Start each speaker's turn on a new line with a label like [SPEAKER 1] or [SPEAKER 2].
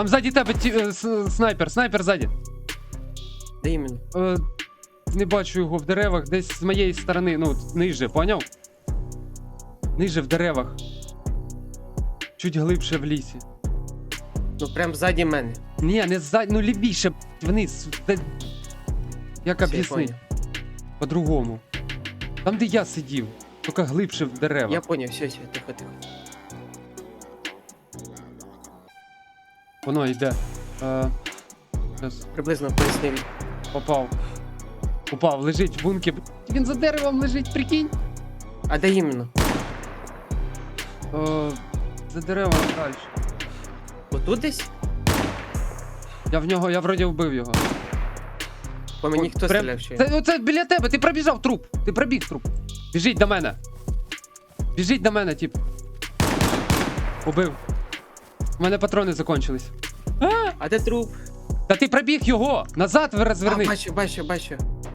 [SPEAKER 1] Там ззаді тебе ті, е, с- снайпер, снайпер ззаді.
[SPEAKER 2] Де іменно?
[SPEAKER 1] Е, не бачу його в деревах, десь з моєї сторони, ну, от, ниже, поняв? Ниже в деревах. Чуть глибше в лісі.
[SPEAKER 2] Ну прям ззаді мене.
[SPEAKER 1] Ні, не ззаді, ну лівіше, б**, вниз. Де... Як
[SPEAKER 2] Все, я
[SPEAKER 1] об'яснити?
[SPEAKER 2] поняв.
[SPEAKER 1] По-другому. Там, де я сидів, тільки глибше в дерева.
[SPEAKER 2] Я поняв, все, все, тихо, тихо.
[SPEAKER 1] Воно йде. Е,
[SPEAKER 2] Приблизно пояснив.
[SPEAKER 1] попав. Упав, лежить в бункі. Б**, Він за деревом лежить, прикинь.
[SPEAKER 2] А де іменно?
[SPEAKER 1] Е, за деревом далі.
[SPEAKER 2] Отут десь?
[SPEAKER 1] Я в нього, я вроді вбив його.
[SPEAKER 2] По мені
[SPEAKER 1] От
[SPEAKER 2] хто
[SPEAKER 1] прям-
[SPEAKER 2] стріляв ще?
[SPEAKER 1] Це, оце біля тебе, ти пробіжав труп. Ти пробіг труп. Біжіть до мене. Біжіть до мене, тип. Убив. У мене патрони закончились. А!
[SPEAKER 2] А де труп?
[SPEAKER 1] Та ти пробіг його! Назад ви
[SPEAKER 2] А,
[SPEAKER 1] розвернись.
[SPEAKER 2] бачу, бачу, бачу.